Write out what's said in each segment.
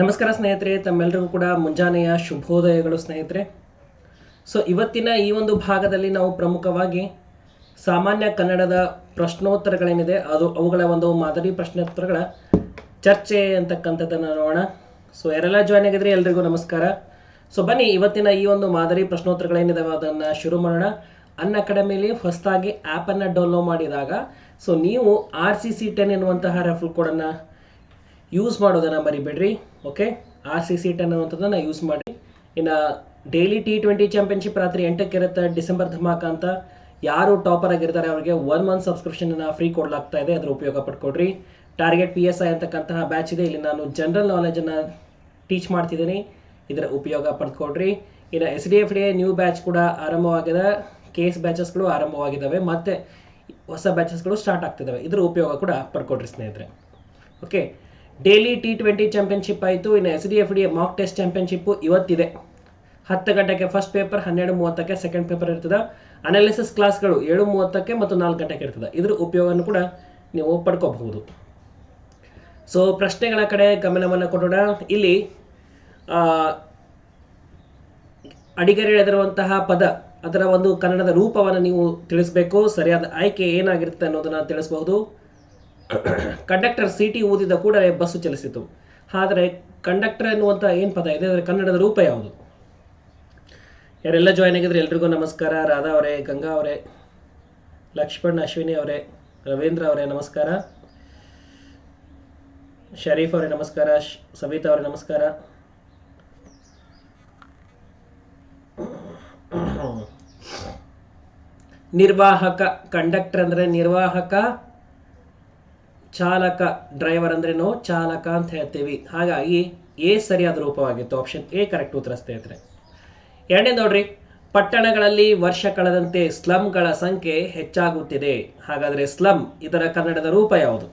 ನಮಸ್ಕಾರ ಸ್ನೇಹಿತರೆ ತಮ್ಮೆಲ್ಲರಿಗೂ ಕೂಡ ಮುಂಜಾನೆಯ ಶುಭೋದಯಗಳು ಸ್ನೇಹಿತರೆ. ಸೊ ಇವತ್ತಿನ ಈ ಒಂದು ಭಾಗದಲ್ಲಿ ನಾವು ಪ್ರಮುಖವಾಗಿ ಸಾಮಾನ್ಯ ಕನ್ನಡದ ಪ್ರಶ್ನೋತ್ತರಗಳೇನಿದೆ, ಅದು ಅವುಗಳ ಒಂದು ಮಾದರಿ ಪ್ರಶ್ನೋತ್ತರಗಳ ಚರ್ಚೆ ಅಂತಕ್ಕಂಥದ್ದನ್ನು ನೋಡೋಣ. ಸೊ ಯಾರೆಲ್ಲ ಜಾಯ್ನ್ ಆಗಿದ್ರೆ? ಎಲ್ರಿಗೂ ನಮಸ್ಕಾರ. ಸೊ ಬನ್ನಿ, ಇವತ್ತಿನ ಈ ಒಂದು ಮಾದರಿ ಪ್ರಶ್ನೋತ್ತರಗಳೇನಿದಾವೆ ಅದನ್ನು ಶುರು ಮಾಡೋಣ. ಅನ್ ಅಕಾಡೆಮಿಲಿ ಹೊಸದಾಗಿ ಆ್ಯಪನ್ನು ಡೌನ್ಲೋಡ್ ಮಾಡಿದಾಗ ಸೊ ನೀವು ಆರ್ ಸಿ ಸಿ ಟೆನ್ ಎನ್ನುವಂತಹ ರೆಫರ್ ಕೋಡನ್ನು ಯೂಸ್ ಮಾಡೋದನ್ನು ಮರಿಬೇಡ್ರಿ okay R C C ten ಅನ್ನುವಂಥದ್ದನ್ನು ಯೂಸ್ ಮಾಡಿ ಇನ್ನು ಡೈಲಿ ಟಿ ಟ್ವೆಂಟಿ ಚಾಂಪಿಯನ್ಶಿಪ್ ರಾತ್ರಿ ಎಂಟಕ್ಕೆ ಇರುತ್ತೆ ಡಿಸೆಂಬರ್ ಧಮಾಕ ಅಂತ. ಯಾರು ಟಾಪರ್ ಆಗಿರ್ತಾರೆ ಅವರಿಗೆ ಒನ್ ಮಂತ್ ಸಬ್ಸ್ಕ್ರಿಪ್ಷನನ್ನು ಫ್ರೀ ಕೊಡಲಾಗ್ತಾ ಇದೆ, ಅದರ ಉಪಯೋಗ ಪಡ್ಕೊಡ್ರಿ ಟಾರ್ಗೆಟ್ ಪಿ ಎಸ್ ಐ ಅಂತಕ್ಕಂತಹ ಬ್ಯಾಚ್ ಇದೆ. ಇಲ್ಲಿ ನಾನು ಜನರಲ್ ನಾಲೆಜನ್ನು ಟೀಚ್ ಮಾಡ್ತಿದ್ದೀನಿ. ಇದರ ಉಪಯೋಗ ಪಡ್ಕೊಡ್ರಿ ಇನ್ನು S D F D new batch ಕೂಡ ಆರಂಭವಾಗಿದೆ. ಕೇಸ್ ಬ್ಯಾಚಸ್ಗಳು ಆರಂಭವಾಗಿದ್ದಾವೆ ಮತ್ತೆ ಹೊಸ ಬ್ಯಾಚಸ್ಗಳು ಸ್ಟಾರ್ಟ್ ಆಗ್ತಿದ್ದಾವೆ ಇದರ ಉಪಯೋಗ ಕೂಡ ಪಡ್ಕೊಡ್ರಿ ಸ್ನೇಹಿತರೆ. Okay daily T twenty championship ಆಯಿತು ಇನ್ನು S D F D mock test championship ಇವತ್ತಿದೆ. ಹತ್ತು ಗಂಟೆಗೆ ಫಸ್ಟ್ ಪೇಪರ್ ಹನ್ನೆರಡು ಮೂವತ್ತಕ್ಕೆ ಸೆಕೆಂಡ್ ಪೇಪರ್ ಇರ್ತದೆ. ಅನಾಲಿಸಿಸ್ ಕ್ಲಾಸ್ಗಳು ಏಳು ಮೂವತ್ತಕ್ಕೆ ಮತ್ತು ನಾಲ್ಕು ಗಂಟೆಗೆ ಇರ್ತದೆ. ಇದ್ರ ಉಪಯೋಗವನ್ನು ಕೂಡ ನೀವು ಪಡ್ಕೋಬಹುದು. ಸೊ ಪ್ರಶ್ನೆಗಳ ಕಡೆ ಗಮನವನ್ನು ಕೊಡೋಣ. ಇಲ್ಲಿ ಆ, ಅಡಿಗರು ಎಳೆದಿರುವಂತಹ ಪದ ಅದರ ಒಂದು ಕನ್ನಡದ ರೂಪವನ್ನು ನೀವು ತಿಳಿಸಬೇಕು. ಸರಿಯಾದ ಆಯ್ಕೆ ಏನಾಗಿರುತ್ತೆ ಅನ್ನೋದನ್ನು ತಿಳಿಸಬಹುದು. ಕಂಡಕ್ಟರ್ ಸಿಟಿ ಊದಿದ ಕೂಡಲೇ ಬಸ್ಸು ಚಲಿಸಿತು. ಆದರೆ ಕಂಡಕ್ಟರ್ ಎನ್ನುವಂಥ ಏನು ಪದ? ಇದೆ ಅದರ ಕನ್ನಡದ ರೂಪ ಯಾವುದು? ಯಾರೆಲ್ಲ ಜಾಯ್ನ್ ಆಗಿದ್ರೆ? ಎಲ್ರಿಗೂ ನಮಸ್ಕಾರ. ರಾಧಾ ಅವರೇ, ಗಂಗಾ ಅವರೇ, ಲಕ್ಷ್ಮಣ್, ಅಶ್ವಿನಿ ಅವರೇ, ರವೀಂದ್ರ ಅವರೇ, ನಮಸ್ಕಾರ. ಶರೀಫ್ ಅವರೇ, ನಮಸ್ಕಾರ. ಸವಿತಾ ಅವರೇ, ನಮಸ್ಕಾರ. ನಿರ್ವಾಹಕ, ಕಂಡಕ್ಟರ್ ಅಂದರೆ ನಿರ್ವಾಹಕ ಚಾಲಕ ಡ್ರೈವರ್ ಅಂದ್ರೇನು? ಚಾಲಕ ಅಂತ ಹೇಳ್ತೀವಿ. ಹಾಗಾಗಿ ಎ ಸರಿಯಾದ ರೂಪವಾಗಿತ್ತು. ಆಪ್ಷನ್ ಎ ಕರೆಕ್ಟ್ ಉತ್ತರ ಸ್ನೇಹಿತರೆ ಎರಡನೇ ನೋಡ್ರಿ. ಪಟ್ಟಣಗಳಲ್ಲಿ ವರ್ಷ ಕಳೆದಂತೆ ಸ್ಲಮ್ಗಳ ಸಂಖ್ಯೆ ಹೆಚ್ಚಾಗುತ್ತಿದೆ. ಹಾಗಾದರೆ ಸ್ಲಮ್ ಇದರ ಕನ್ನಡದ ರೂಪ ಯಾವುದು?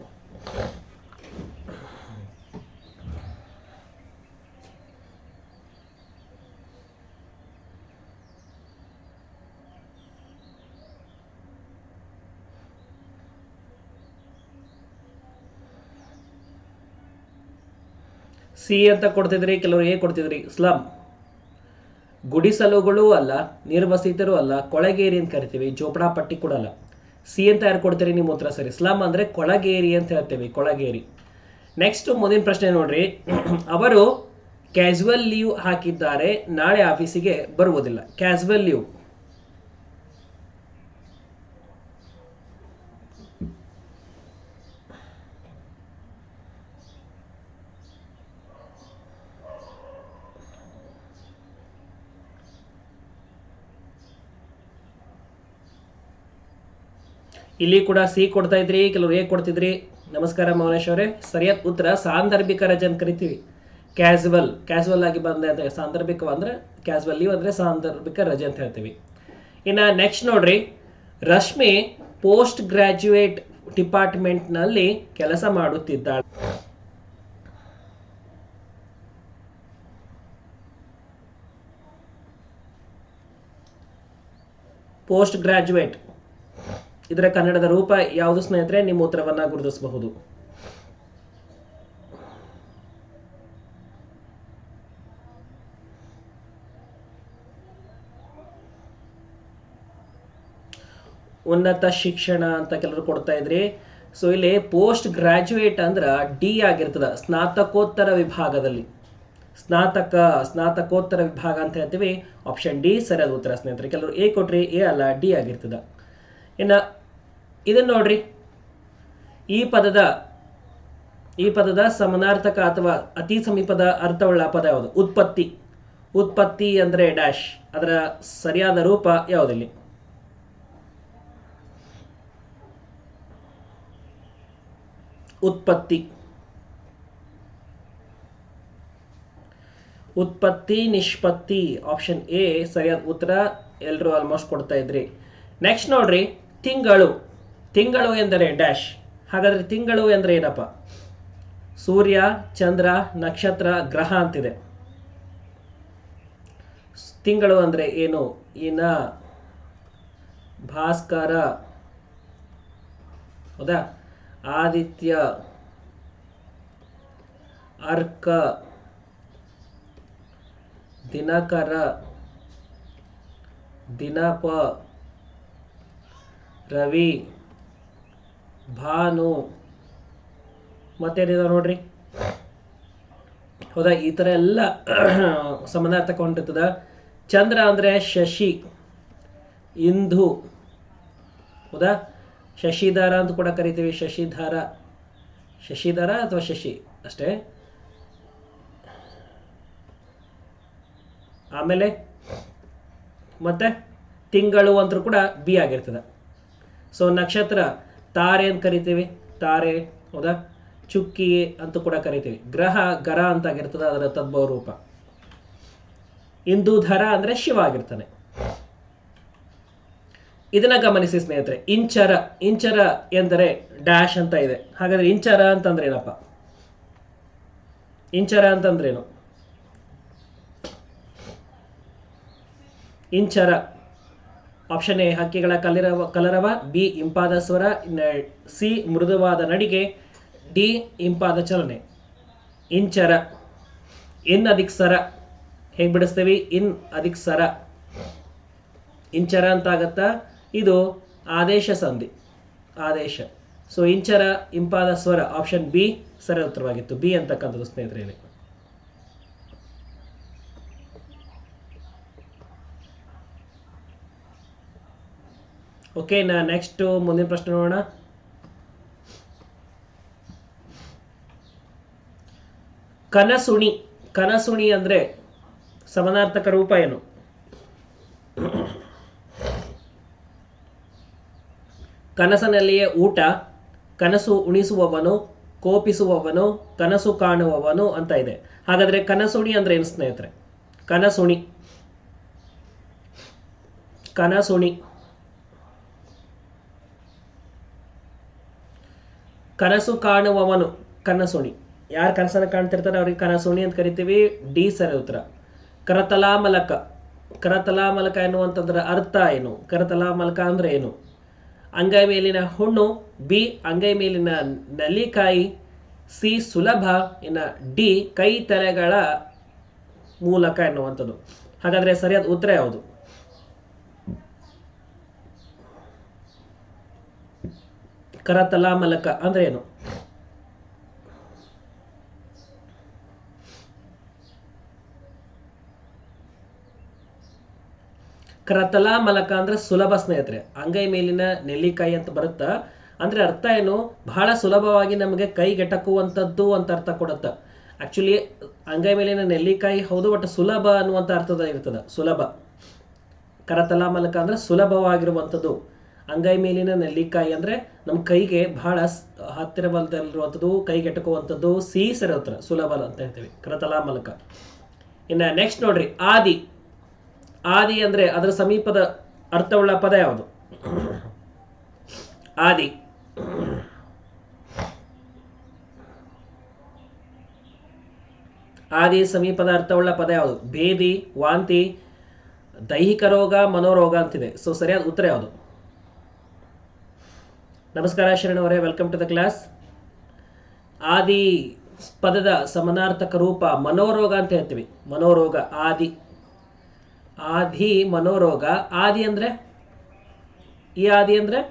ಸಿ ಅಂತ ಕೊಡ್ತಿದ್ರಿ, ಕೆಲವರು ಎ ಕೊಡ್ತಿದ್ರಿ ಸ್ಲಮ್ ಗುಡಿಸಲುಗಳು ಅಲ್ಲ, ನಿರ್ವಸಿತರು ಅಲ್ಲ, ಕೊಳಗೇರಿ ಅಂತ ಕರಿತೀವಿ, ಜೋಪಡಾ ಪಟ್ಟಿ ಕೂಡ ಅಲ್ಲ. ಸಿ ಅಂತ ಯಾರು ಕೊಡ್ತೀರಿ ನಿಮ್ಮ ಉತ್ತರ ಸರಿ ಸ್ಲಮ್ ಅಂದ್ರೆ ಕೊಳಗೇರಿ ಅಂತ ಹೇಳ್ತೇವೆ, ಕೊಳಗೇರಿ. ನೆಕ್ಸ್ಟ್ ಮುಂದಿನ ಪ್ರಶ್ನೆ ನೋಡ್ರಿ. ಅವರು ಕ್ಯಾಶುವಲ್ ಲೀವ್ ಹಾಕಿದ್ದಾರೆ, ನಾಳೆ ಆಫೀಸಿಗೆ ಬರುವುದಿಲ್ಲ. ಕ್ಯಾಶುವಲ್ ಲೀವ್ ಇಲ್ಲಿ ಕೂಡ ಸಿ ಕೊಡ್ತಾ ಇದ್ರಿ, ಕೆಲವರು ಎ ಕೊಡ್ತಿದ್ರಿ. ನಮಸ್ಕಾರ ಮೌನೇಶ್ ಅವರೇ. ಸರಿಯಾದ ಉತ್ತರ, ಸಾಂದರ್ಭಿಕ ರಜೆ ಅಂತ ಕರಿತೀವಿ. ಕ್ಯಾಸುವಲ್ ಕ್ಯಾಸುವಲ್ ಆಗಿ ಬಂದ ಸಾಂದರ್ಭಿಕ ಅಂದ್ರೆ ಕ್ಯಾಸುವಲ್ ಲೀವ್ ಅಂದ್ರೆ ಸಾಂದರ್ಭಿಕ ರಜೆ ಅಂತ ಹೇಳ್ತೀವಿ. ಇನ್ನ ನೆಕ್ಸ್ಟ್ ನೋಡ್ರಿ. ರಶ್ಮಿ ಪೋಸ್ಟ್ ಗ್ರಾಜ್ಯುಯೇಟ್ ಡಿಪಾರ್ಟ್ಮೆಂಟ್ನಲ್ಲಿ ಕೆಲಸ ಮಾಡುತ್ತಿದ್ದಾಳೆ. ಪೋಸ್ಟ್ ಗ್ರಾಜ್ಯುಯೇಟ್ ಇದರ ಕನ್ನಡದ ರೂಪ ಯಾವುದು ಸ್ನೇಹಿತರೆ, ನಿಮ್ಮ ಉತ್ತರವನ್ನ ಗುರುತಿಸಬಹುದು. ಉನ್ನತ ಶಿಕ್ಷಣ ಅಂತ ಕೆಲವರು ಕೊಡ್ತಾ ಇದ್ರಿ. ಸೊ ಇಲ್ಲಿ ಪೋಸ್ಟ್ ಗ್ರಾಜ್ಯುಯೇಟ್ ಅಂದ್ರ ಡಿ ಆಗಿರ್ತದ, ಸ್ನಾತಕೋತ್ತರ ವಿಭಾಗದಲ್ಲಿ. ಸ್ನಾತಕ, ಸ್ನಾತಕೋತ್ತರ ವಿಭಾಗ ಅಂತ ಹೇಳ್ತೀವಿ. ಆಪ್ಷನ್ ಡಿ ಸರಿಯಾದ ಉತ್ತರ ಸ್ನೇಹಿತರೆ. ಕೆಲವರು ಎ ಕೊಟ್ರಿ ಎ ಅಲ್ಲ ಡಿ ಆಗಿರ್ತದ. ಇನ್ನು ಇದನ್ನ ನೋಡ್ರಿ. ಈ ಪದದ ಈ ಪದದ ಸಮನಾರ್ಥಕ ಅಥವಾ ಅತಿ ಸಮೀಪದ ಅರ್ಥವುಳ್ಳ ಪದ ಯಾವುದು? ಉತ್ಪತ್ತಿ. ಉತ್ಪತ್ತಿ ಅಂದ್ರೆ ಡ್ಯಾಶ್ ಅದರ ಸರಿಯಾದ ರೂಪ ಯಾವುದಿಲ್ಲಿ? ಉತ್ಪತ್ತಿ. ಉತ್ಪತ್ತಿ, ನಿಷ್ಪತ್ತಿ ಆಪ್ಷನ್ ಎ ಸರಿಯಾದ ಉತ್ತರ ಎಲ್ಲರೂ ಆಲ್ಮೋಸ್ಟ್ ಕೊಡ್ತಾ ಇದ್ರಿ. ನೆಕ್ಸ್ಟ್ ನೋಡ್ರಿ. ತಿಂಗಳು. ತಿಂಗಳು ಎಂದರೆ ಡ್ಯಾಶ್. ಹಾಗಾದ್ರೆ ತಿಂಗಳು ಎಂದರೆ ಏನಪ್ಪ? ಸೂರ್ಯ, ಚಂದ್ರ, ನಕ್ಷತ್ರ, ಗ್ರಹ ಅಂತಿದೆ. ತಿಂಗಳು ಅಂದರೆ ಏನು? ಇನ, ಭಾಸ್ಕರ, ಹೌದಾ? ಆದಿತ್ಯ, ಅರ್ಕ, ದಿನಕರ, ದಿನಪ ರವಿ, ಭಾನು. ಮತ್ತೇನಿದಾವೆ ನೋಡ್ರಿ? ಹೌದಾ, ಈ ಥರ ಎಲ್ಲ ಸಮಾನಾರ್ಥಕ ತಗೊಂಡಿರ್ತದ ಚಂದ್ರ ಅಂದರೆ ಶಶಿ, ಇಂಧು. ಹೌದಾ, ಶಶಿಧಾರ ಅಂತ ಕೂಡ ಕರಿತೀವಿ, ಶಶಿಧಾರ. ಶಶಿಧಾರ ಅಥವಾ ಶಶಿ? ಅಷ್ಟೇ. ಆಮೇಲೆ ಮತ್ತೆ ತಿಂಗಳು ಅಂತೂ ಕೂಡ ಬಿ ಆಗಿರ್ತದೆ. ಸೊ ನಕ್ಷತ್ರ ತಾರೆ ಅಂತ ಕರಿತೀವಿ ತಾರೆ ಹೌದಾ ಚುಕ್ಕಿ ಅಂತ ಕೂಡ ಕರಿತೀವಿ ಗ್ರಹ ಗರ ಅಂತ ಆಗಿರ್ತದೆ ಅದರ ತದ್ಭವ ರೂಪ ಇಂದುಧರ ಅಂದ್ರೆ ಶಿವ ಆಗಿರ್ತಾನೆ ಇದನ್ನ ಗಮನಿಸಿ ಸ್ನೇಹಿತರೆ ಇಂಚರ ಇಂಚರ ಎಂದರೆ ಡ್ಯಾಶ್ ಅಂತ ಇದೆ ಹಾಗಾದ್ರೆ ಇಂಚರ ಅಂತಂದ್ರೆ ಏನಪ್ಪ ಇಂಚರ ಅಂತಂದ್ರೇನು ಇಂಚರ ಆಪ್ಷನ್ ಎ, ಹಕ್ಕಿಗಳ ಕಲಿರವ ಕಲರವ ಬಿ, ಇಂಪಾದ ಸ್ವರ ಸಿ, ಮೃದುವಾದ ನಡಿಗೆ, ಡಿ, ಇಂಪಾದ ಚಲನೆ. ಇಂಚರ ಇನ್ ಅಧಿಕ್ ಸರ. ಹೇಗೆ ಬಿಡಿಸ್ತೀವಿ? ಇನ್ ಅಧಿಕ್ ಸರ. ಇಂಚರ ಅಂತ ಆಗತ್ತಾ ಇದು ಆದೇಶ ಸಂಧಿ. ಆದೇಶ. ಸೊ ಇಂಚರ ಇಂಪಾದ ಸ್ವರ, ಆಪ್ಷನ್ ಬಿ ಸರಿ ಉತ್ತರವಾಗಿತ್ತು. ಬಿ ಅಂತಕ್ಕಂಥದ್ದು ಸ್ನೇಹಿತರೆ ಓಕೆ ನಾ ನೆಕ್ಸ್ಟ್ ಮುಂದಿನ ಪ್ರಶ್ನೆ ನೋಡೋಣ. ಕನಸುಣಿ ಕನಸುಣಿ ಅಂದ್ರೆ ಸಮನಾರ್ಥಕ ರೂಪ ಏನು? ಕನಸನಲ್ಲಿಯೇ ಊಟ, ಕನಸು ಉಣಿಸುವವನು, ಕೋಪಿಸುವವನು, ಕನಸು ಕಾಣುವವನು ಅಂತ ಇದೆ. ಹಾಗಾದ್ರೆ ಕನಸುಣಿ ಅಂದ್ರೆ ಏನು ಸ್ನೇಹಿತರೆ? ಕನಸುಣಿ. ಕನಸುಣಿ. ಕನಸು ಕಾಣುವವನು ಕನಸುಣಿ. ಯಾರು ಕನಸನ್ನು ಕಾಣ್ತಿರ್ತಾರೆ ಅವ್ರಿಗೆ ಕನಸುಣಿ ಅಂತ ಕರಿತೀವಿ, ಡಿ ಸರಿ ಉತ್ತರ. ಕರತಲಾಮಲಕ. ಕರತಲಾಮಲಕ ಎನ್ನುವಂಥದ್ರ ಅರ್ಥ ಏನು? ಕರತಲಾಮಲಕ ಅಂದ್ರೆ ಏನು? ಅಂಗೈ ಮೇಲಿನ ಹುಣ್ಣು, ಬಿ, ಅಂಗೈ ಮೇಲಿನ ನಲಿಕಾಯಿ ಸಿ, ಸುಲಭ, ಇನ್ನು ಡಿ, ಕೈ ತಲೆಗಳ ಮೂಲಕ ಎನ್ನುವಂಥದ್ದು. ಹಾಗಾದ್ರೆ ಸರಿಯಾದ ಉತ್ತರ ಯಾವುದು? ಕರತಲಾಮಲಕ ಅಂದ್ರೆ ಏನು? ಕರತಲಾ ಮಲಕ ಅಂದ್ರೆ ಸುಲಭ ಸ್ನೇಹಿತರೆ. ಅಂಗೈ ಮೇಲಿನ ನೆಲ್ಲಿಕಾಯಿ ಅಂತ ಬರುತ್ತಾ? ಅಂದ್ರೆ ಅರ್ಥ ಏನು? ಬಹಳ ಸುಲಭವಾಗಿ ನಮಗೆ ಕೈಗೆಟಕುವಂಥದ್ದು ಅಂತ ಅರ್ಥ ಕೊಡುತ್ತ? ಆಕ್ಚುಲಿ ಅಂಗೈ ಮೇಲಿನ ನೆಲ್ಲಿಕಾಯಿ ಹೌದು ಬಟ್ ಸುಲಭ ಅನ್ನುವಂಥ ಅರ್ಥದ ಇರ್ತದ. ಸುಲಭ. ಕರತಲಾ ಮಲಕ ಅಂದ್ರೆ ಸುಲಭವಾಗಿರುವಂಥದ್ದು. ಅಂಗೈ ಮೇಲಿನ ನೆಲ್ಲಿಕಾಯಿ ಅಂದ್ರೆ ನಮ್ಮ ಕೈಗೆ ಬಹಳ ಹತ್ತಿರದಲ್ಲಿರುವಂಥದ್ದು ಕೈಗೆಟಕುವಂಥದ್ದು ಸಿಹಿ ಸರಿ ಉತ್ತರ ಸುಲಭ ಅಂತ ಹೇಳ್ತೀವಿ, ಕರತಲಾ ಮಲಕ. ಇನ್ನು ನೆಕ್ಸ್ಟ್ ನೋಡ್ರಿ, ಆದಿ. ಆದಿ ಅಂದ್ರೆ ಅದರ ಸಮೀಪದ ಅರ್ಥವುಳ್ಳ ಪದ ಯಾವುದು? ಆದಿ. ಆದಿ ಸಮೀಪದ ಅರ್ಥವುಳ್ಳ ಪದ ಯಾವುದು? ಭೇದಿ, ವಾಂತಿ, ದೈಹಿಕ ರೋಗ, ಮನೋರೋಗ ಅಂತಿದೆ. ಸೊ ಸರಿಯಾದ ಉತ್ತರ ಯಾವುದು? ನಮಸ್ಕಾರ ಶರಣವರೇ ವೆಲ್ಕಮ್ ಟು ದ ಕ್ಲಾಸ್ ಆದಿ ಪದದ ಸಮನಾರ್ಥಕ ರೂಪ ಮನೋರೋಗ ಅಂತ ಹೇಳ್ತೀವಿ. ಮನೋರೋಗ, ಆದಿ. ಆದಿ, ಮನೋರೋಗ, ಆದಿ ಅಂದ್ರೆ? ಈ ಆದಿ ಅಂದ್ರೆ?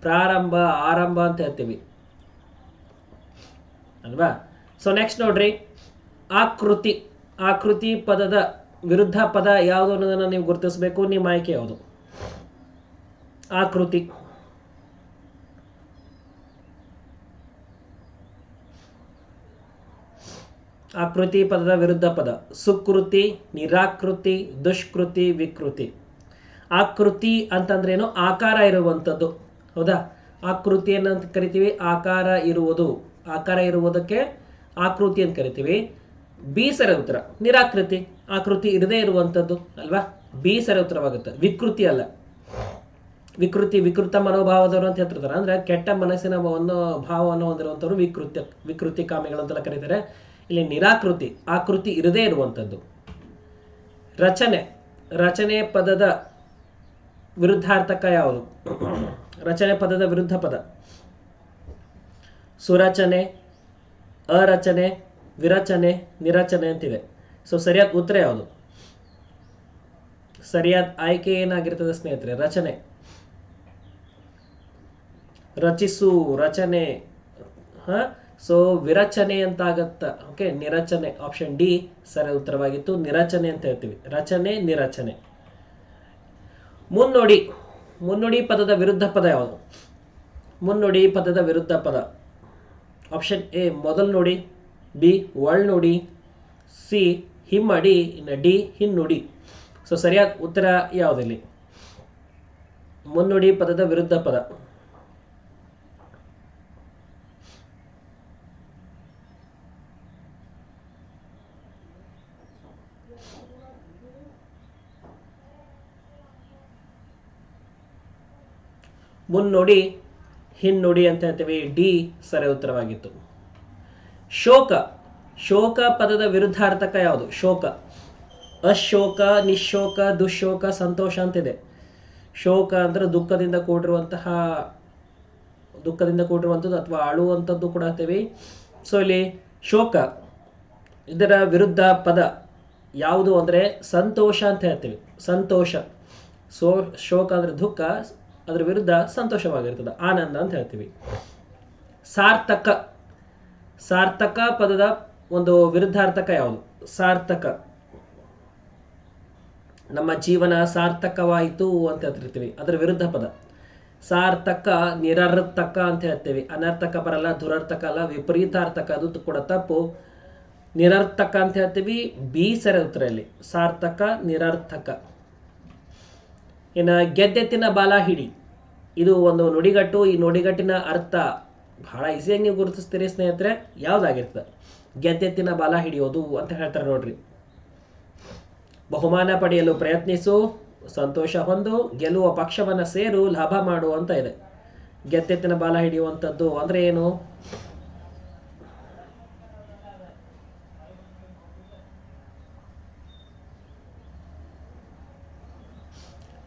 ಪ್ರಾರಂಭ, ಆರಂಭ ಅಂತ ಹೇಳ್ತೀವಿ. ಅಲ್ವಾ? ಸೊ ನೆಕ್ಸ್ಟ್ ನೋಡ್ರಿ. ಆಕೃತಿ. ಆಕೃತಿ ಪದದ ವಿರುದ್ಧ ಪದ ಯಾವುದು ಅನ್ನೋದನ್ನ ನೀವು ಗುರುತಿಸಬೇಕು, ನಿಮ್ಮ ಆಯ್ಕೆ ಯಾವುದು? ಆಕೃತಿ. ಆಕೃತಿ ಪದದ ವಿರುದ್ಧ ಪದ. ಸುಕೃತಿ, ನಿರಾಕೃತಿ, ದುಷ್ಕೃತಿ, ವಿಕೃತಿ. ಆಕೃತಿ ಅಂತಂದ್ರೇನು ಆಕಾರ ಇರುವಂಥದ್ದು. ಹೌದಾ? ಆಕೃತಿ ಅಂತ ಕರಿತೀವಿ? ಆಕಾರ ಇರುವುದು. ಆಕಾರ ಇರುವುದಕ್ಕೆ ಆಕೃತಿ ಅಂತ ಕರಿತೀವಿ. ಬಿ ಸರ ಉತ್ತರ. ನಿರಾಕೃತಿ. ಆಕೃತಿ ಇರದೇ ಇರುವಂಥದ್ದು, ಅಲ್ವಾ? ಬಿ ಸರ ಉತ್ತರವಾಗುತ್ತೆ. ವಿಕೃತಿ ಅಲ್ಲ. ವಿಕೃತಿ, ವಿಕೃತ ಮನೋಭಾವದವರು ಅಂತ ಹೇಳ್ತಿರ್ತಾರೆ. ಅಂದ್ರೆ ಕೆಟ್ಟ ಮನಸ್ಸಿನ ಒಂದು ಭಾವವನ್ನು ಹೊಂದಿರುವಂಥವ್ರು ವಿಕೃತ್ಯ, ವಿಕೃತಿ ಕಾಮಿಗಳು ಅಂತೆಲ್ಲ ಕರೀತಾರೆ. ಇಲ್ಲಿ ನಿರಾಕೃತಿ, ಆಕೃತಿ ಇರದೇ ಇರುವಂಥದ್ದು. ರಚನೆ ರಚನೆ ಪದದ ವಿರುದ್ಧಾರ್ಥಕ ಯಾವುದು? ರಚನೆ ಪದದ ವಿರುದ್ಧ ಪದ. ಸುರಚನೆ, ಅರಚನೆ, ವಿರಚನೆ, ನಿರಚನೆ ಅಂತಿದೆ ಸೊ ಸರಿಯಾದ ಉತ್ತರ ಯಾವುದು? ಸರಿಯಾದ ಆಯ್ಕೆ ಏನಾಗಿರ್ತದೆ ಸ್ನೇಹಿತರೆ? ರಚನೆ. ರಚಿಸು, ರಚನೆ, ಹ? ಸೊ ವಿರಚನೆ ಅಂತ ಆಗತ್ತ ಓಕೆ ನಿರಚನೆ. ಆಪ್ಷನ್ ಡಿ ಸರಿ ಉತ್ತರವಾಗಿತ್ತು. ನಿರಚನೆ ಅಂತ ಹೇಳ್ತೀವಿ. ರಚನೆ, ನಿರಚನೆ. ಮುನ್ನುಡಿ. ಮುನ್ನುಡಿ ಪದದ ವಿರುದ್ಧ ಪದ ಯಾವುದು? ಮುನ್ನುಡಿ ಪದದ ವಿರುದ್ಧ ಪದ. ಆಪ್ಷನ್ ಎ ಮೊದಲು ನುಡಿ. ಬಿ ಒಳ್ನುಡಿ ಸಿ ಹಿಮ್ಮಡಿ. ಇನ್ನು ಡಿ ಹಿನ್ನುಡಿ. ಸೊ ಸರಿಯಾದ ಉತ್ತರ ಯಾವುದಿಲ್ಲಿ? ಮುನ್ನುಡಿ ಪದದ ವಿರುದ್ಧ ಪದ. ಮುನ್ನುಡಿ ಹಿನ್ನುಡಿ ಅಂತ ಹೇಳ್ತೀವಿ. ಡಿ ಸರಿ ಉತ್ತರವಾಗಿತ್ತು. ಶೋಕ. ಶೋಕ ಪದದ ವಿರುದ್ಧಾರ್ಥಕ ಯಾವುದು? ಶೋಕ. ಅಶೋಕ, ನಿಶೋಕ, ದುಶೋಕ, ಸಂತೋಷ ಅಂತಿದೆ. ಶೋಕ ಅಂದ್ರೆ ದುಃಖದಿಂದ ಕೂಡಿರುವಂತಹ, ದುಃಖದಿಂದ ಕೂಡಿರುವಂಥದ್ದು ಅಥವಾ ಅಳುವಂಥದ್ದು ಕೂಡ ಅಂತೀವಿ. ಸೊ ಇಲ್ಲಿ ಶೋಕ. ಇದರ ವಿರುದ್ಧ ಪದ ಯಾವುದು ಅಂದರೆ ಸಂತೋಷ ಅಂತ ಹೇಳ್ತೀವಿ. ಸಂತೋಷ. ಸೋ, ಶೋಕ ಅಂದರೆ ದುಃಖ. ಅದರ ವಿರುದ್ಧ ಸಂತೋಷವಾಗಿರ್ತದೆ. ಆನಂದ ಅಂತ ಹೇಳ್ತೀವಿ. ಸಾರ್ಥಕ ಸಾರ್ಥಕ ಪದದ ಒಂದು ವಿರುದ್ಧಾರ್ಥಕ ಯಾವುದು? ಸಾರ್ಥಕ. ನಮ್ಮ ಜೀವನ ಸಾರ್ಥಕವಾಯಿತು ಅಂತ ಹೇಳ್ತಿರ್ತೀವಿ. ಅದರ ವಿರುದ್ಧ ಪದ. ಸಾರ್ಥಕ, ನಿರರ್ಥಕ ಅಂತ ಹೇಳ್ತೀವಿ. ಅನರ್ಥಕ ಬರಲ್ಲ, ದುರರ್ಥಕ ಅಲ್ಲ, ವಿಪರೀತಾರ್ಥಕ. ಅದು ಕೂಡ ತಪ್ಪು. ನಿರರ್ಥಕ ಅಂತ ಹೇಳ್ತೀವಿ. ಬಿ ಸರಿ ಉತ್ತರ ಇಲ್ಲಿ. ಸಾರ್ಥಕ, ನಿರರ್ಥಕ. ಇನ್ನು ಗೆದ್ದೆತ್ತಿನ ಬಾಲ ಹಿಡಿ. ಇದು ಒಂದು ನುಡಿಗಟ್ಟು. ಈ ನುಡಿಗಟ್ಟಿನ ಅರ್ಥ ಬಹಳ ಈಸಿಯಾಗಿ ನೀವು ಗುರುತಿಸ್ತೀರಿ ಸ್ನೇಹಿತರೆ. ಯಾವ್ದಾಗಿರ್ತದೆ? ಗೆದ್ದೆತ್ತಿನ ಬಾಲ ಹಿಡಿಯೋದು ಅಂತ ಹೇಳ್ತಾರೆ ನೋಡ್ರಿ. ಬಹುಮಾನ ಪಡೆಯಲು ಪ್ರಯತ್ನಿಸು, ಸಂತೋಷ ಹೊಂದು ಗೆಲ್ಲುವ ಪಕ್ಷವನ್ನ ಸೇರು, ಲಾಭ ಮಾಡು ಅಂತ ಇದೆ. ಗೆದ್ದೆತ್ತಿನ ಬಾಲ ಹಿಡಿಯುವಂಥದ್ದು ಅಂದ್ರೆ ಏನು?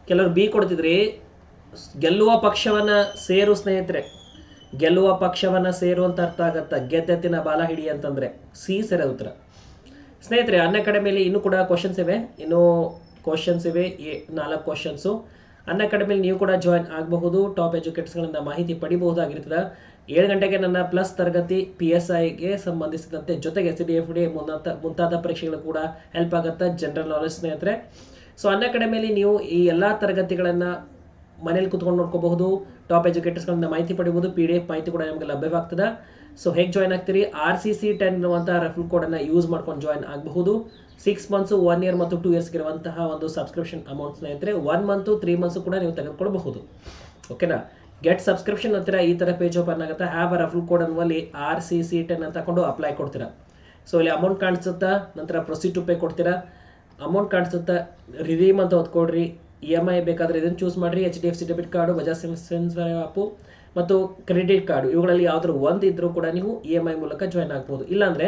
ಕೆಲವರು ಬಿ ಕೊಡ್ತಿದ್ರಿ, ಗೆಲ್ಲುವ ಪಕ್ಷವನ್ನ ಸೇರು ಸ್ನೇಹಿತರೆ. ಗೆಲ್ಲುವ ಪಕ್ಷವನ್ನ ಸೇರು ಅಂತ ಅರ್ಥ ಆಗತ್ತ. ಗೆದ್ದೆತ್ತಿನ ಬಾಲ ಹಿಡಿ ಅಂತಂದ್ರೆ ಸಿ ಸರಿ ಉತ್ತರ. ಸ್ನೇಹಿತರೆ, ಅನ್ನ ಅಕಾಡೆಮಿಲಿ ಇನ್ನೂ ಕೂಡ ಕ್ವಶನ್ಸ್ ಇವೆ. ಇನ್ನೂ ಕ್ವಶನ್ಸ್ ಇವೆ. ಎ- ನಾಲ್ಕು ಕ್ವಶನ್ಸು ಅನ್ನ ಅಕಾಡೆಮಿಲಿ ನೀವು ಕೂಡ ಜಾಯಿನ್ ಆಗಬಹುದು. ಟಾಪ್ ಎಜುಕೇಟರ್ಸ್ಗಳಿಂದ ಮಾಹಿತಿ ಪಡಿಬಹುದಾಗಿರ್ತದೆ. ಏಳು ಗಂಟೆಗೆ ನನ್ನ ಪ್ಲಸ್ ತರಗತಿ ಪಿ ಎಸ್ ಐಗೆ ಸಂಬಂಧಿಸಿದಂತೆ ಜೊತೆಗೆ ಸಿ ಡಿ ಎಫ್ ಡಿ ಮುಂತಾದ ಮುಂತಾದ ಪರೀಕ್ಷೆಗಳು ಕೂಡ ಹೆಲ್ಪ್ ಆಗುತ್ತೆ. ಜನರಲ್ ನಾಲೆಜ್ ಸ್ನೇಹಿತರೆ. ಸೊ ಅನ್ನ ಅಕಾಡೆಮಿಯಲ್ಲಿ ನೀವು ಈ ಎಲ್ಲ ತರಗತಿಗಳನ್ನು ಮನೇಲಿ ಕುತ್ಕೊಂಡು ನೋಡ್ಕೋಬಹುದು ಟಾಪ್ ಎಜುಕೇಟರ್ಸ್ಗಳಿಂದ ಮಾಹಿತಿ ಪಡಿಬೋದು ಪಿ ಡಿ ಎಫ್ ಮಾಹಿತಿ ಕೂಡ ನಿಮಗೆ ಲಭ್ಯವಾಗ್ತದೆ. ಸೊ ಹೇಗೆ ಜಾಯ್ನ್ ಆಗ್ತೀರಿ? ಆರ್ ಸಿ ಸಿ ಟೆನ್ ಇರುವಂತಹ ರೆಫಲ್ ಕೋಡನ್ನು ಯೂಸ್ ಮಾಡ್ಕೊಂಡು ಜಾಯ್ನ್ ಆಗಬಹುದು. ಸಿಕ್ಸ್ ಮಂತ್ಸು ಒನ್ ಇಯರ್ ಮತ್ತು ಟೂ ಇಯರ್ಸ್ಗೆ ಇರುವಂತಹ ಒಂದು ಸಬ್ಸ್ಕ್ರಿಪ್ಷನ್ ಅಮೌಂಟ್ ಸ್ನೇಹಿತರೆ ಒನ್ ಮಂತು ತ್ರೀ ಮಂತ್ಸು ಕೂಡ ನೀವು ತೆಗೆದುಕೊಳ್ಬಹುದು. ಓಕೆನಾ ಗೆಟ್ ಸಬ್ಸ್ಕ್ರಿಪ್ಷನ್ ಹತ್ತಿರ ಈ ಥರ ಪೇಜ್ ಓಪನ್ ಆಗುತ್ತೆ. ಹ್ಯಾವ್ ಅ ಕೋಡ್ ಅನ್ನುವಲ್ಲಿ ಆರ್ ಸಿ ಸಿ ಟೆನ್ ಅಂತ ತಗೊಂಡು ಅಪ್ಲೈ ಕೊಡ್ತೀರಾ. ಸೊ ಇಲ್ಲಿ ಅಮೌಂಟ್ ಕಾಣಿಸುತ್ತಾ? ನಂತರ ಪ್ರೊಸೀಡ್ ಟು ಪೇ ಕೊಡ್ತೀರಾ. ಅಮೌಂಟ್ ಕಾಣಿಸುತ್ತೆ. ರಿಡೀಮ್ ಅಂತ ಒತ್ಕೊಡ್ರಿ ಇ ಎಂ ಐ ಬೇಕಾದರೆ ಇದನ್ನು ಚೂಸ್ ಮಾಡಿರಿ. H D F C debit card Bajaj sense app ಮತ್ತು ಕ್ರೆಡಿಟ್ ಕಾರ್ಡು ಇವುಗಳಲ್ಲಿ ಯಾವುದಾದ್ರೂ ಒಂದು ಇದ್ದರೂ ಕೂಡ ನೀವು ಇ ಎಂ ಐ ಮೂಲಕ ಜಾಯ್ನ್ ಆಗ್ಬೋದು. ಇಲ್ಲಾಂದರೆ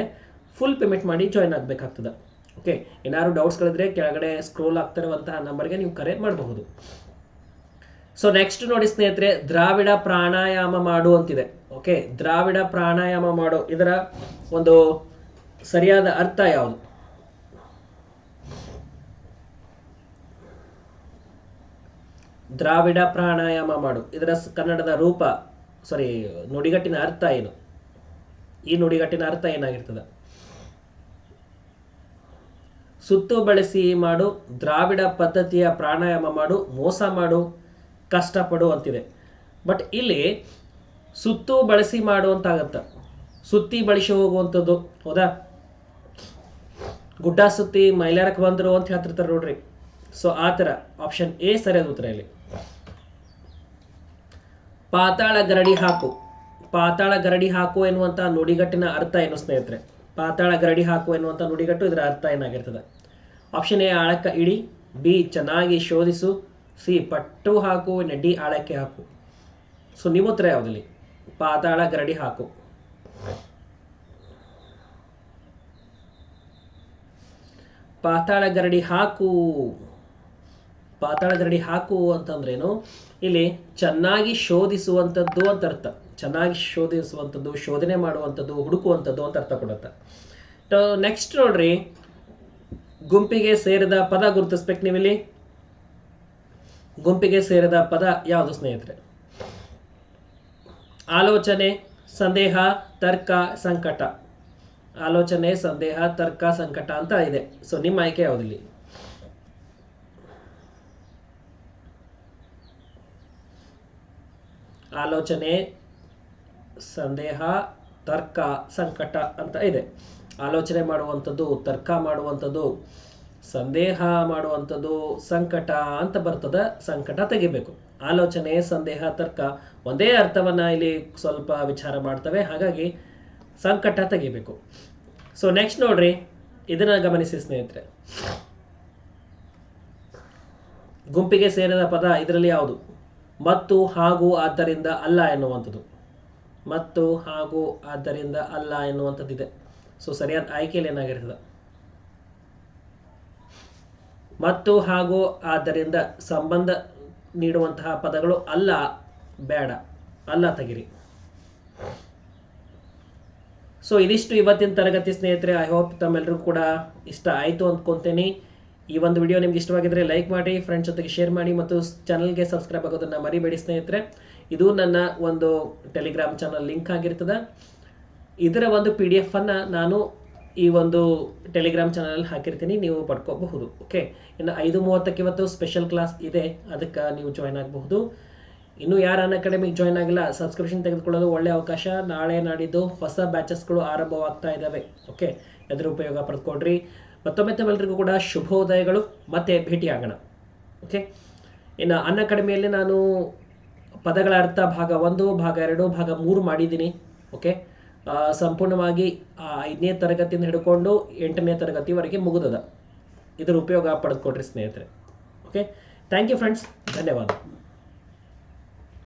ಫುಲ್ ಪೇಮೆಂಟ್ ಮಾಡಿ ಜಾಯ್ನ್ ಆಗಬೇಕಾಗ್ತದೆ. ಓಕೆ ಏನಾದ್ರು ಡೌಟ್ಸ್ಗಳಿದ್ರೆ ಕೆಳಗಡೆ ಸ್ಕ್ರೋಲ್ ಆಗ್ತಿರುವಂತಹ ನಂಬರ್ಗೆ ನೀವು ಕರೆ ಮಾಡಬಹುದು. ಸೊ ನೆಕ್ಸ್ಟ್ ನೋಡಿ ಸ್ನೇಹಿತರೆ, ದ್ರಾವಿಡ ಪ್ರಾಣಾಯಾಮ ಮಾಡು ಅಂತಿದೆ. ಓಕೆ ದ್ರಾವಿಡ ಪ್ರಾಣಾಯಾಮ ಮಾಡು. ಇದರ ಒಂದು ಸರಿಯಾದ ಅರ್ಥ ಯಾವುದು? ದ್ರಾವಿಡ ಪ್ರಾಣಾಯಾಮ ಮಾಡು. ಇದರ ಕನ್ನಡದ ರೂಪ ಸಾರಿ ನುಡಿಗಟ್ಟಿನ ಅರ್ಥ ಏನು? ಈ ನುಡಿಗಟ್ಟಿನ ಅರ್ಥ ಏನಾಗಿರ್ತದೆ? ಸುತ್ತು ಬಳಸಿ ಮಾಡು, ದ್ರಾವಿಡ ಪದ್ಧತಿಯ ಪ್ರಾಣಾಯಾಮ ಮಾಡು, ಮೋಸ ಮಾಡು, ಕಷ್ಟಪಡು ಅಂತಿದೆ. ಬಟ್ ಇಲ್ಲಿ ಸುತ್ತು ಬಳಸಿ ಮಾಡು ಅಂತ ಆಗತ್ತ ಸುತ್ತಿ ಬಳಸಿ ಹೋಗುವಂಥದ್ದು, ಹೌದಾ? ಗುಡ್ಡ ಸುತ್ತಿ ಮೈಲಾರಕ್ಕೆ ಬಂದರು ಅಂತ ಹೇಳ್ತಿರ್ತಾರೆ ನೋಡ್ರಿ. ಸೊ ಆ ಥರ ಆಪ್ಷನ್ ಎ ಸರಿಯಾದ ಉತ್ತರ ಇಲ್ಲಿ. ಪಾತಾಳ ಗರಡಿ ಹಾಕು. ಪಾತಾಳ ಗರಡಿ ಹಾಕು ಎನ್ನುವಂಥ ನುಡಿಗಟ್ಟಿನ ಅರ್ಥ ಏನು ಸ್ನೇಹಿತರೆ? ಪಾತಾಳ ಗರಡಿ ಹಾಕು ಎನ್ನುವಂಥ ನುಡಿಗಟ್ಟು ಇದರ ಅರ್ಥ ಏನಾಗಿರ್ತದೆ? ಆಪ್ಷನ್ ಎ ಆಳಕ್ಕ ಇಡಿ ಬಿ ಚೆನ್ನಾಗಿ ಶೋಧಿಸು ಸಿ ಪಟ್ಟು ಹಾಕು, ಇನ್ನು ಡಿ ಆಳಕ್ಕೆ ಹಾಕು. ಸೊ ನಿಮ್ಮ ಉತ್ತರ ಯಾವುದಲ್ಲಿ ಪಾತಾಳ ಗರಡಿ ಹಾಕು. ಪಾತಾಳ ಗರಡಿ ಹಾಕು. ಪಾತಾಳ ಗರಡಿ ಹಾಕು ಅಂತಂದ್ರೇನು ಇಲ್ಲಿ ಚೆನ್ನಾಗಿ ಶೋಧಿಸುವಂಥದ್ದು ಅಂತ ಅರ್ಥ. ಚೆನ್ನಾಗಿ ಶೋಧಿಸುವಂಥದ್ದು ಶೋಧನೆ ಮಾಡುವಂಥದ್ದು ಹುಡುಕುವಂಥದ್ದು ಅಂತ ಅರ್ಥ ಕೊಡುತ್ತೆ. ನೆಕ್ಸ್ಟ್ ನೋಡ್ರಿ. ಗುಂಪಿಗೆ ಸೇರಿದ ಪದ ಗುರುತಿಸ್ಬೇಕು ನೀವಿಲ್ಲಿ. ಗುಂಪಿಗೆ ಸೇರಿದ ಪದ ಯಾವುದು ಸ್ನೇಹಿತರೆ? ಆಲೋಚನೆ, ಸಂದೇಹ, ತರ್ಕ, ಸಂಕಟ. ಆಲೋಚನೆ, ಸಂದೇಹ, ತರ್ಕ, ಸಂಕಟ ಅಂತ ಇದೆ. ಸೊ ನಿಮ್ಮ ಆಯ್ಕೆ ಯಾವುದಿಲ್ಲಿ? ಆಲೋಚನೆ, ಸಂದೇಹ, ತರ್ಕ, ಸಂಕಟ ಅಂತ ಇದೆ. ಆಲೋಚನೆ ಮಾಡುವಂಥದ್ದು, ತರ್ಕ ಮಾಡುವಂಥದ್ದು, ಸಂದೇಹ ಮಾಡುವಂಥದ್ದು, ಸಂಕಟ ಅಂತ ಬರ್ತದ, ಸಂಕಟ ತೆಗಿಬೇಕು. ಆಲೋಚನೆ, ಸಂದೇಹ, ತರ್ಕ ಒಂದೇ ಅರ್ಥವನ್ನ ಇಲ್ಲಿ ಸ್ವಲ್ಪ ವಿಚಾರ ಮಾಡ್ತವೆ, ಹಾಗಾಗಿ ಸಂಕಟ ತೆಗಿಬೇಕು. ಸೊ ನೆಕ್ಸ್ಟ್ ನೋಡ್ರಿ, ಇದನ್ನ ಗಮನಿಸಿ ಸ್ನೇಹಿತರೆ. ಗುಂಪಿಗೆ ಸೇರಿದ ಪದ ಇದರಲ್ಲಿ ಯಾವುದು? ಮತ್ತು ಹಾಗೂ ಆದ್ದರಿಂದ ಅಲ್ಲ ಎನ್ನುವಂಥದ್ದು. ಮತ್ತು ಹಾಗೂ ಆದ್ದರಿಂದ ಅಲ್ಲ ಎನ್ನುವಂಥದ್ದಿದೆ. ಸೊ ಸರಿಯಾದ ಆಯ್ಕೆಯಲ್ಲಿ ಏನಾಗಿರ್ತದೆ? ಮತ್ತು ಹಾಗೂ ಆದ್ದರಿಂದ ಸಂಬಂಧ ನೀಡುವಂತಹ ಪದಗಳು ಅಲ್ಲ, ಬೇಡ, ಅಲ್ಲ ತೆಗಿರಿ. ಸೊ ಇದಿಷ್ಟು ಇವತ್ತಿನ ತರಗತಿ ಸ್ನೇಹಿತರೆ ಐ ಹೋಪ್ ತಮ್ಮೆಲ್ಲರಿಗೂ ಕೂಡ ಇಷ್ಟ ಆಯಿತು ಅಂದ್ಕೊತೀನಿ. ಈ ಒಂದು ವಿಡಿಯೋ ನಿಮ್ಗೆ ಇಷ್ಟವಾಗಿದ್ರೆ ಲೈಕ್ ಮಾಡಿ ಫ್ರೆಂಡ್ಸ್ ಜೊತೆಗೆ ಶೇರ್ ಮಾಡಿ ಮತ್ತು ಚಾನಲ್ಗೆ ಸಬ್ಸ್ಕ್ರೈಬ್ ಆಗೋದನ್ನು ಮರಿಬೇಡಿ ಸ್ನೇಹಿತರೆ. ಇದು ನನ್ನ ಒಂದು ಟೆಲಿಗ್ರಾಮ್ ಚಾನಲ್ ಲಿಂಕ್ ಆಗಿರ್ತದೆ. ಇದರ ಒಂದು ಪಿ ಡಿ ಎಫ್ ಅನ್ನು ನಾನು ಈ ಒಂದು ಟೆಲಿಗ್ರಾಮ್ ಚಾನಲ್ ಹಾಕಿರ್ತೀನಿ, ನೀವು ಪಡ್ಕೋಬಹುದು ಓಕೆ ಇನ್ನು ಐದು ಮೂವತ್ತಕ್ಕೆ ಇವತ್ತು ಸ್ಪೆಷಲ್ ಕ್ಲಾಸ್ ಇದೆ, ಅದಕ್ಕೆ ನೀವು ಜಾಯ್ನ್ ಆಗಬಹುದು. ಇನ್ನು ಯಾರು ಅನ್ ಅಕಾಡೆಮಿಗೆ ಜಾಯ್ನ್ ಆಗಿಲ್ಲ ಸಬ್ಸ್ಕ್ರಿಪ್ಷನ್ ತೆಗೆದುಕೊಳ್ಳೋದು ಒಳ್ಳೆಯ ಅವಕಾಶ. ನಾಳೆ ನಾಡಿದ್ದು ಹೊಸ ಬ್ಯಾಚಸ್ಗಳು ಆರಂಭವಾಗ್ತಾ ಇದ್ದಾವೆ ಓಕೆ ಅದರ ಉಪಯೋಗ ಪಡ್ಕೊಡ್ರಿ ಮತ್ತೊಮ್ಮೆ ತಮ್ಮೆಲ್ಲರಿಗೂ ಕೂಡ ಶುಭೋದಯಗಳು. ಮತ್ತೆ ಭೇಟಿಯಾಗೋಣ. ಓಕೆ ಇನ್ನು ಅನ್ನ ಕಡಿಮೆಯಲ್ಲಿ ನಾನು ಪದಗಳ ಅರ್ಥ ಭಾಗ ಒಂದು, ಭಾಗ ಎರಡು, ಭಾಗ ಮೂರು ಮಾಡಿದ್ದೀನಿ. ಓಕೆ ಸಂಪೂರ್ಣವಾಗಿ ಐದನೇ ತರಗತಿಯಿಂದ ಹಿಡ್ಕೊಂಡು ಎಂಟನೇ ತರಗತಿವರೆಗೆ ಮುಗಿದದ. ಇದರ ಉಪಯೋಗ ಪಡೆದುಕೊಡ್ರಿ ಸ್ನೇಹಿತರೆ. ಓಕೆ ಥ್ಯಾಂಕ್ ಯು ಫ್ರೆಂಡ್ಸ್ ಧನ್ಯವಾದ.